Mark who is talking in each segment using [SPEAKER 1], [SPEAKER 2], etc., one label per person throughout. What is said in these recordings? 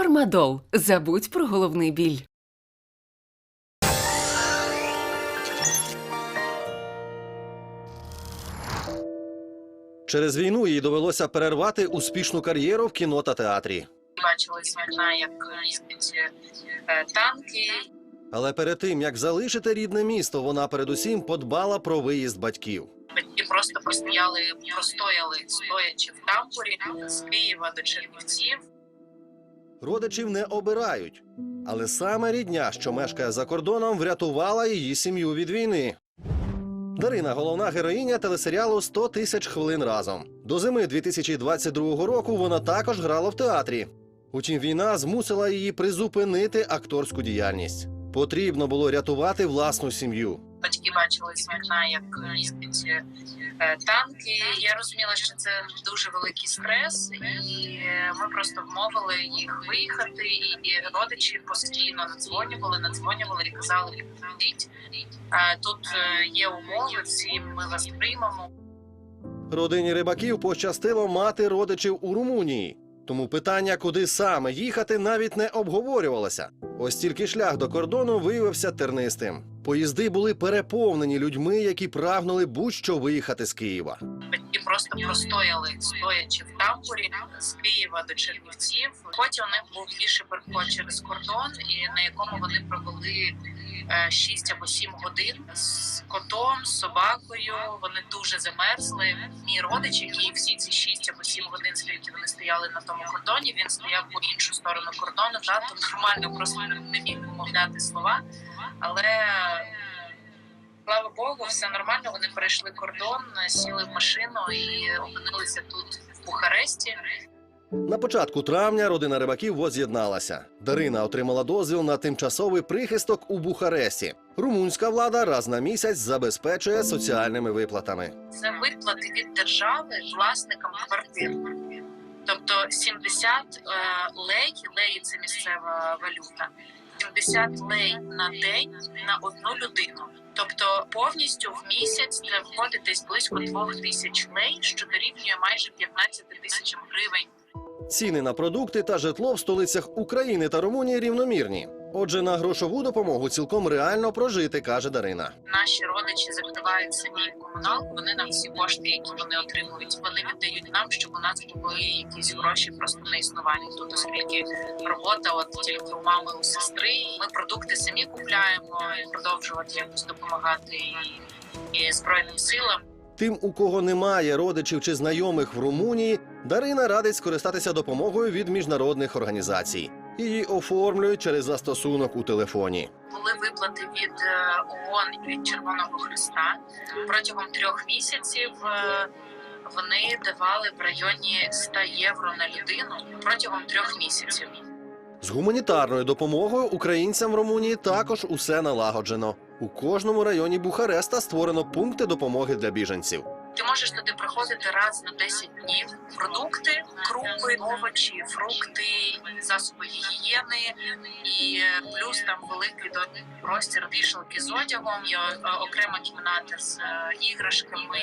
[SPEAKER 1] Фармадол. Забудь про головний біль.
[SPEAKER 2] Через війну їй довелося перервати успішну кар'єру в кіно та театрі.
[SPEAKER 3] бачили з вікна, як їздять е, танки.
[SPEAKER 2] Але перед тим як залишити рідне місто, вона передусім подбала про виїзд батьків.
[SPEAKER 3] Батьки просто простояли, простояли, стоячи в тамбурі з Києва до Чернівців.
[SPEAKER 2] Родичів не обирають, але саме рідня, що мешкає за кордоном, врятувала її сім'ю від війни. Дарина головна героїня телесеріалу «100 тисяч хвилин разом. До зими 2022 року вона також грала в театрі. Утім, війна змусила її призупинити акторську діяльність. Потрібно було рятувати власну сім'ю.
[SPEAKER 3] Батьки бачили з вікна, як їздять е, танки. Я розуміла, що це дуже великий стрес, і ми просто вмовили їх виїхати. І родичі постійно надзвонювали, надзвонювали і казали, підійдіть. Е, Тут е, є умови, всі ми вас приймемо.
[SPEAKER 2] Родині рибаків пощастило мати родичів у Румунії. Тому питання, куди саме їхати, навіть не обговорювалося. Ось тільки шлях до кордону виявився тернистим. Поїзди були переповнені людьми, які прагнули будь-що виїхати з Києва.
[SPEAKER 3] Батьки просто простояли, стоячи в тамбурі з Києва до Чернівців. Потім у них був піший переход через кордон, і на якому вони провели 6 або 7 годин з котом, з собакою. Вони дуже замерзли. Мій родич, який всі ці 6 або 7 годин, скільки вони стояли на тому кордоні, він стояв по іншу сторону кордону. Тато нормально просто не міг вимовляти слова, але. Слава Богу, все нормально. Вони перейшли кордон, сіли в машину і опинилися тут в Бухаресті.
[SPEAKER 2] На початку травня родина рибаків воз'єдналася. Дарина отримала дозвіл на тимчасовий прихисток у Бухаресті. Румунська влада раз на місяць забезпечує соціальними виплатами.
[SPEAKER 3] Це виплати від держави власникам квартир. Тобто 70 е, лей, леї це місцева валюта. 70 лей на день на одну людину. Тобто повністю в місяць це входить десь близько 2 тисяч лей, що дорівнює майже 15 тисячам гривень.
[SPEAKER 2] Ціни на продукти та житло в столицях України та Румунії рівномірні. Отже, на грошову допомогу цілком реально прожити, каже Дарина.
[SPEAKER 3] Наші родичі закривають самі комуналку. Вони нам всі кошти, які вони отримують, вони віддають нам, щоб у нас були якісь гроші просто на існування. Тут оскільки робота, от тільки у мами у сестри. Ми продукти самі купляємо і продовжувати якось допомагати і, і збройним силам.
[SPEAKER 2] Тим, у кого немає родичів чи знайомих в Румунії, Дарина радить скористатися допомогою від міжнародних організацій. Її оформлюють через застосунок у телефоні.
[SPEAKER 3] Були виплати від е, ООН від Червоного Христа протягом трьох місяців. е, Вони давали в районі 100 євро на людину протягом трьох місяців.
[SPEAKER 2] З гуманітарною допомогою українцям в Румунії також усе налагоджено. У кожному районі Бухареста створено пункти допомоги для біженців.
[SPEAKER 3] Ти можеш туди приходити раз на 10 днів. Продукти, крупи, овочі, фрукти, засоби гігієни, і е, плюс там великий до- простір вішалки з одягом, є окрема кімната з е, іграшками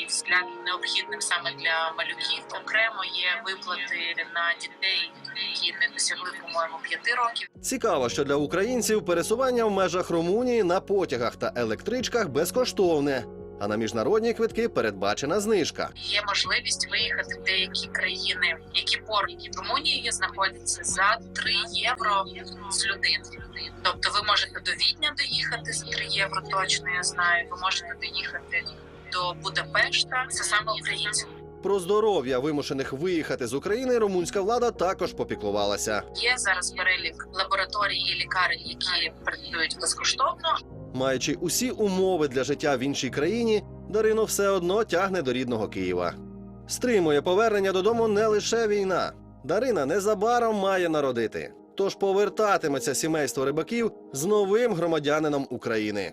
[SPEAKER 3] і всіляким необхідним саме для малюків. Окремо є виплати на дітей, які не досягли, по-моєму, 5 років.
[SPEAKER 2] Цікаво, що для українців пересування в межах Румунії на потягах та електричках безкоштовне, а на міжнародні квитки передбачена знижка.
[SPEAKER 3] Є можливість виїхати в деякі країни, які поруч з Румунією знаходяться за 3 євро з людини. Тобто, ви можете до Відня доїхати за 3 євро, точно я знаю. Ви можете доїхати до Будапешта. Це саме українцям.
[SPEAKER 2] Про здоров'я вимушених виїхати з України румунська влада також попіклувалася.
[SPEAKER 3] Є зараз перелік лабораторій і лікарень, які працюють безкоштовно.
[SPEAKER 2] Маючи усі умови для життя в іншій країні, Дарину все одно тягне до рідного Києва. Стримує повернення додому не лише війна. Дарина незабаром має народити. Тож повертатиметься сімейство рибаків з новим громадянином України.